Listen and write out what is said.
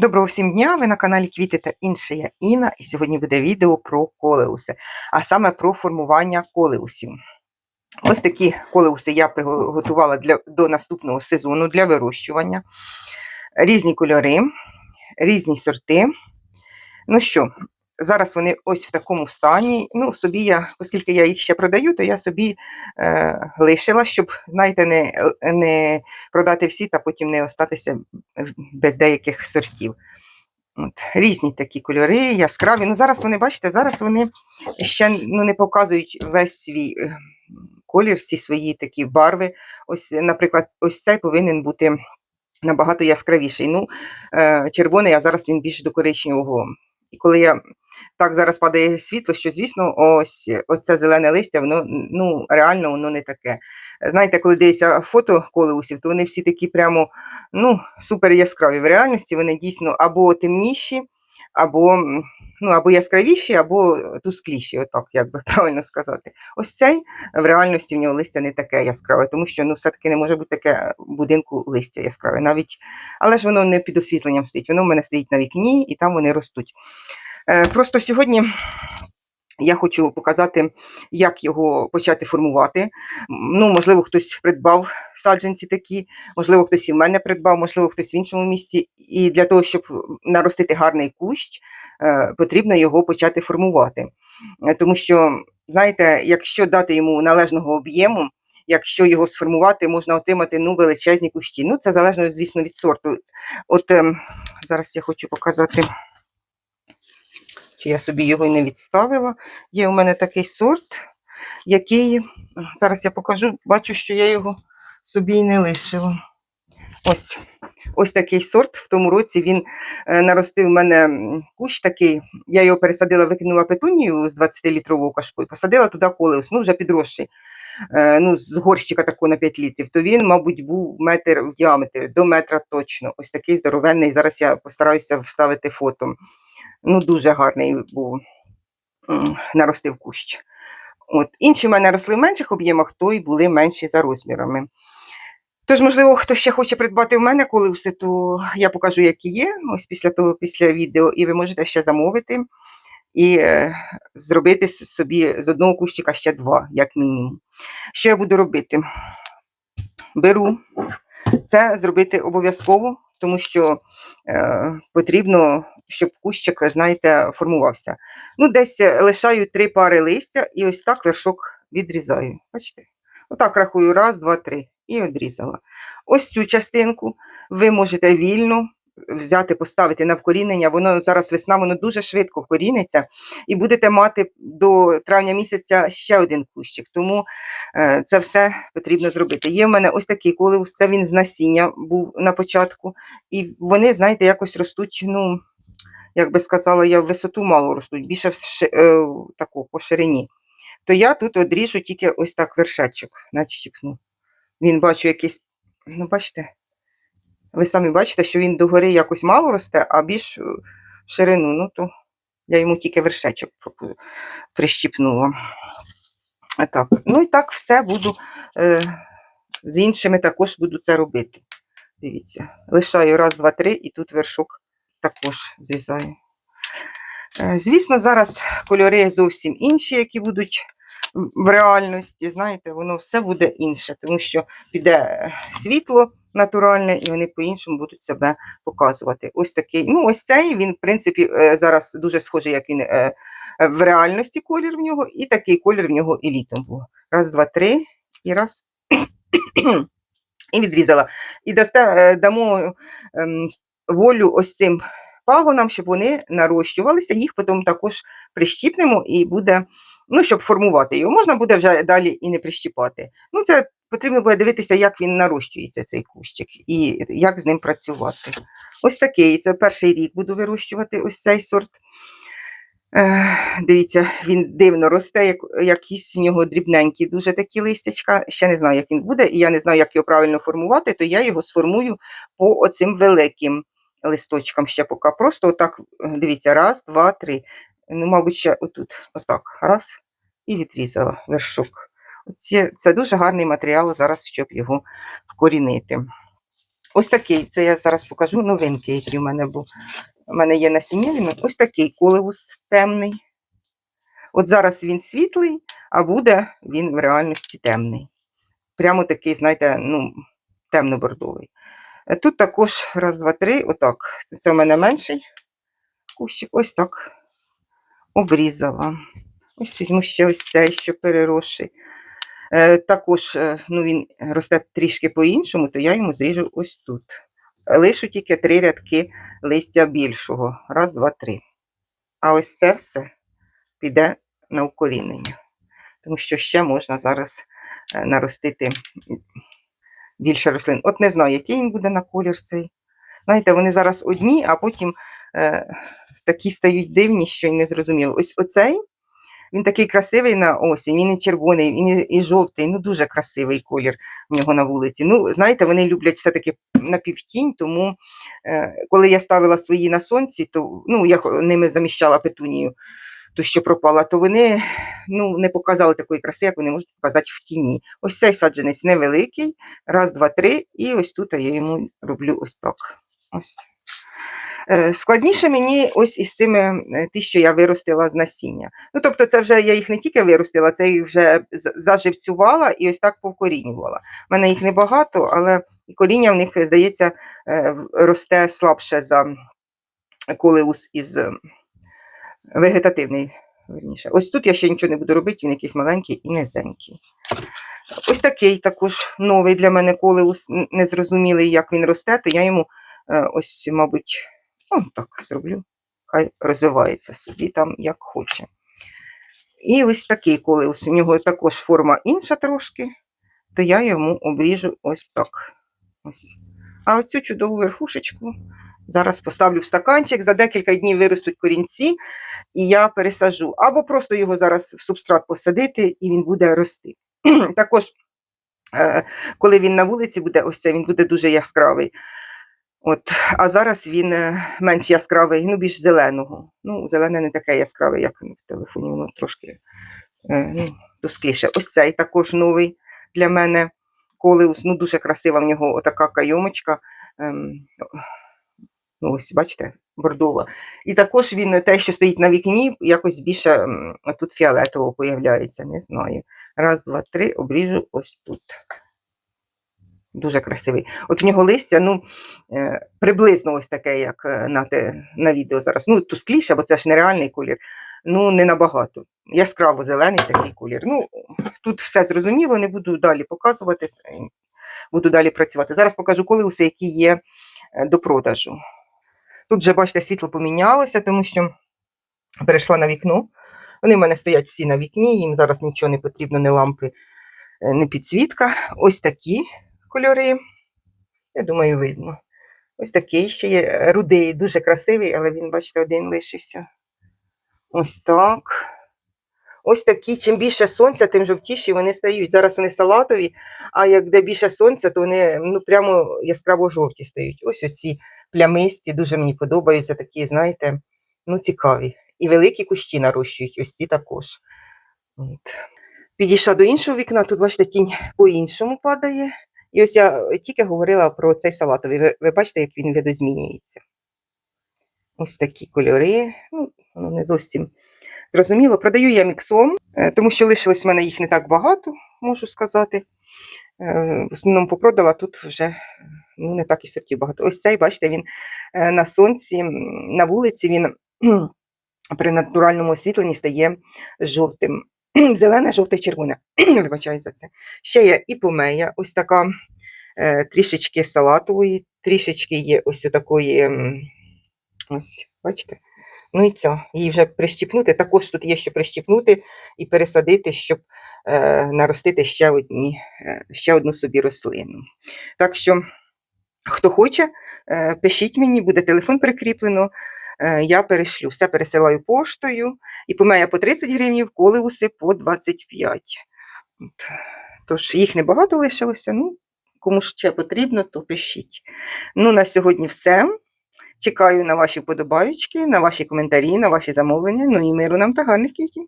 Доброго всім дня! Ви на каналі Квіти та інше я Інна, і сьогодні буде відео про колеуси, а саме про формування колеусів. Ось такі колеуси я приготувала для, до наступного сезону для вирощування. Різні кольори, різні сорти. Ну що, зараз вони ось в такому стані. Ну, собі я, оскільки я їх ще продаю, то я собі е, лишила, щоб, знаєте, не, не продати всі та потім не остатися без деяких сортів. От, Різні такі кольори, яскраві. Ну, зараз вони, бачите, зараз вони ще ну, не показують весь свій е, колір, всі свої такі барви. Ось, наприклад, ось цей повинен бути набагато яскравіший. Ну, е, Червоний, а зараз він більш до коричневого. І коли я так зараз падає світло, що, звісно, ось оце зелене листя, воно ну, реально воно не таке. Знаєте, коли дивишся фото колеусів, то вони всі такі прямо ну, супер яскраві. В реальності вони дійсно або темніші, або ну, або яскравіші, або тускліші, отак, як би правильно сказати. Ось цей в реальності в нього листя не таке яскраве, тому що ну, все-таки не може бути таке будинку листя яскраве. навіть, Але ж воно не під освітленням стоїть, воно в мене стоїть на вікні і там вони ростуть. Е, Просто сьогодні. Я хочу показати, як його почати формувати. Ну, Можливо, хтось придбав саджанці такі, можливо, хтось і в мене придбав, можливо, хтось в іншому місці. І для того, щоб наростити гарний кущ, е, потрібно його почати формувати. Е, Тому що, знаєте, якщо дати йому належного об'єму, якщо його сформувати, можна отримати ну, величезні кущі. Ну, Це залежно, звісно, від сорту. От ем, зараз я хочу показати чи я собі його і не відставила. Є у мене такий сорт, який, зараз я покажу, бачу, що я його собі і не лишила. Ось ось такий сорт. В тому році він е, наростив у мене кущ такий. Я його пересадила, викинула петунію з 20-літрового кашпу і посадила туди колеус, ну вже підросший. Е, ну, з горщика такого на 5 літрів, то він, мабуть, був метр в діаметрі, до метра точно. Ось такий здоровенний. Зараз я постараюся вставити фото ну, дуже гарний був наростив кущ. От. Інші в мене росли в менших об'ємах, то й були менші за розмірами. Тож, можливо, хто ще хоче придбати в мене колеуси, то я покажу, які є, ось після того, після відео, і ви можете ще замовити і е, зробити собі з одного кущика ще два, як мінімум. Що я буду робити? Беру це зробити обов'язково, тому що е, потрібно щоб кущик, знаєте, формувався. Ну, Десь е, лишаю три пари листя і ось так вершок відрізаю. Бачите? Отак рахую, раз, два, три. І відрізала. Ось цю частинку ви можете вільно взяти, поставити на вкорінення. Воно зараз весна, воно дуже швидко вкоріниться, і будете мати до травня місяця ще один кущик. Тому е, це все потрібно зробити. Є в мене ось такий колеус, це він з насіння був на початку. І вони, знаєте, якось ростуть. ну, як би сказала, я в висоту мало ростуть, більше в е, таку, по ширині. То я тут одріжу тільки ось так вершечок, начіпну. Він бачу якийсь, ну, бачите, ви самі бачите, що він догори якось мало росте, а більш в ширину, ну, то я йому тільки вершечок прищіпнула. Так. Ну і так все буду е, з іншими також буду це робити. Дивіться, лишаю раз, два, три, і тут вершок також зрізаю. Е, звісно, зараз кольори зовсім інші, які будуть в реальності. Знаєте, воно все буде інше, тому що піде світло натуральне, і вони по-іншому будуть себе показувати. Ось такий, ну, ось цей він, в принципі, е, зараз дуже схожий, як він е, в реальності колір в нього, і такий колір в нього і літом був. Раз, два, три, і раз. І відрізала. І дасте, дамо ем, волю ось цим пагонам, щоб вони нарощувалися, їх потім також прищіпнемо і буде, ну, щоб формувати його. Можна буде вже далі і не прищіпати. Ну, це потрібно буде дивитися, як він нарощується, цей кущик, і як з ним працювати. Ось такий. Це перший рік буду вирощувати ось цей сорт. Е, Дивіться, він дивно росте, як, якісь в нього дрібненькі, дуже такі листячка. Ще не знаю, як він буде, і я не знаю, як його правильно формувати, то я його сформую по оцим великим листочкам ще поки. Просто отак, дивіться, раз, два, три. Ну, мабуть, ще отут, отак, раз, і відрізала вершок. Оці, це дуже гарний матеріал зараз, щоб його вкорінити. Ось такий, це я зараз покажу новинки, які в мене був. У мене є насіння, він ось такий колеус темний. От зараз він світлий, а буде він в реальності темний. Прямо такий, знаєте, ну, темно-бордовий. Е, Тут також раз, два, три, отак. Це в мене менший кущик, ось так обрізала. Ось візьму ще ось цей, що переросший. Е, також е, ну, він росте трішки по-іншому, то я йому зріжу ось тут. Лишу тільки три рядки листя більшого. Раз, два, три. А ось це все піде на укорінення. Тому що ще можна зараз наростити більше рослин. От не знаю, який він буде на колір цей. Знаєте, вони зараз одні, а потім е, такі стають дивні, що й не зрозуміло. Ось оцей, він такий красивий на осінь, він і червоний, він і, жовтий, ну дуже красивий колір в нього на вулиці. Ну, знаєте, вони люблять все-таки напівтінь, тому е, коли я ставила свої на сонці, то ну, я ними заміщала петунію, ту, що пропала, то вони ну, не показали такої краси, як вони можуть показати в тіні. Ось цей саджанець невеликий, раз, два, три, і ось тут я йому роблю ось так. Ось. Е, Складніше мені ось із цими е, ті, що я виростила з насіння. Ну, тобто, це вже я їх не тільки виростила, це їх вже заживцювала і ось так повкорінювала. У мене їх небагато, але коріння в них, здається, е, росте слабше за колеус із вегетативний. Верніше. Ось тут я ще нічого не буду робити, він якийсь маленький і низенький. Ось такий також новий для мене колеус, незрозумілий, як він росте, то я йому е, ось, мабуть, о, так зроблю. Хай розвивається собі там, як хоче. І ось такий колеус. У нього також форма інша трошки, то я йому обріжу ось так. Ось. А оцю чудову верхушечку зараз поставлю в стаканчик, за декілька днів виростуть корінці, і я пересажу. Або просто його зараз в субстрат посадити, і він буде рости. Також, е, коли він на вулиці буде, ось це він буде дуже яскравий. От, а зараз він е, менш яскравий, ну, більш зеленого. Ну, зелене не таке яскраве, як в телефоні, воно трошки е, ну, тускліше. Ось цей також новий для мене колеус. Ну, дуже красива в нього отака кайомочка. Ну, ось, бачите, бордова. І також він те, що стоїть на вікні, якось більше тут фіолетово появляється, не знаю. Раз, два, три, обріжу ось тут. Дуже красивий. От в нього листя, ну, е, приблизно ось таке, як е, на, те, на відео зараз. Ну, тускліше, бо це ж нереальний колір. Ну, не набагато. Яскраво зелений такий колір. Ну, тут все зрозуміло, не буду далі показувати, е, буду далі працювати. Зараз покажу колеуси, які є до продажу. Тут вже, бачите, світло помінялося, тому що перейшла на вікно. Вони в мене стоять всі на вікні, їм зараз нічого не потрібно, ні лампи, е, ні підсвітка. Ось такі кольори. Я думаю, видно. Ось такий ще є е, рудий, дуже красивий, але він, бачите, один лишився. Ось так. Ось такі, чим більше сонця, тим жовтіші вони стають. Зараз вони салатові, а як де більше сонця, то вони ну, прямо яскраво жовті стають. Ось оці плямисті, дуже мені подобаються, такі, знаєте, ну, цікаві. І великі кущі нарощують, ось ці також. От. Підійшла до іншого вікна, тут, бачите, тінь по-іншому падає. І ось я тільки говорила про цей салатовий. Ви, ви бачите, як він видозмінюється. Ось такі кольори. Ну, воно не зовсім зрозуміло. Продаю я міксом, е, тому що лишилось в мене їх не так багато, можу сказати. Е, В основному попродала, тут вже ну, не так і сортів багато. Ось цей, бачите, він е, на сонці, на вулиці він при натуральному освітленні стає жовтим. Зелене, жовте, червоне. Вибачаю за це. Ще є і помея, ось така е, трішечки салатової, трішечки є ось такої, ось, бачите? Ну і ця, її вже прищіпнути. Також тут є що прищіпнути і пересадити, щоб е, наростити ще, одні, е, ще одну собі рослину. Так що, хто хоче, е, пишіть мені, буде телефон прикріплено. е, Я перешлю, все пересилаю поштою, і помея по 30 гривень, колеуси по 25. Тож їх небагато лишилося. Ну, кому ще потрібно, то пишіть. Ну, на сьогодні все. Чекаю на ваші вподобаючки, на ваші коментарі, на ваші замовлення. Ну і миру нам та гарних квітів.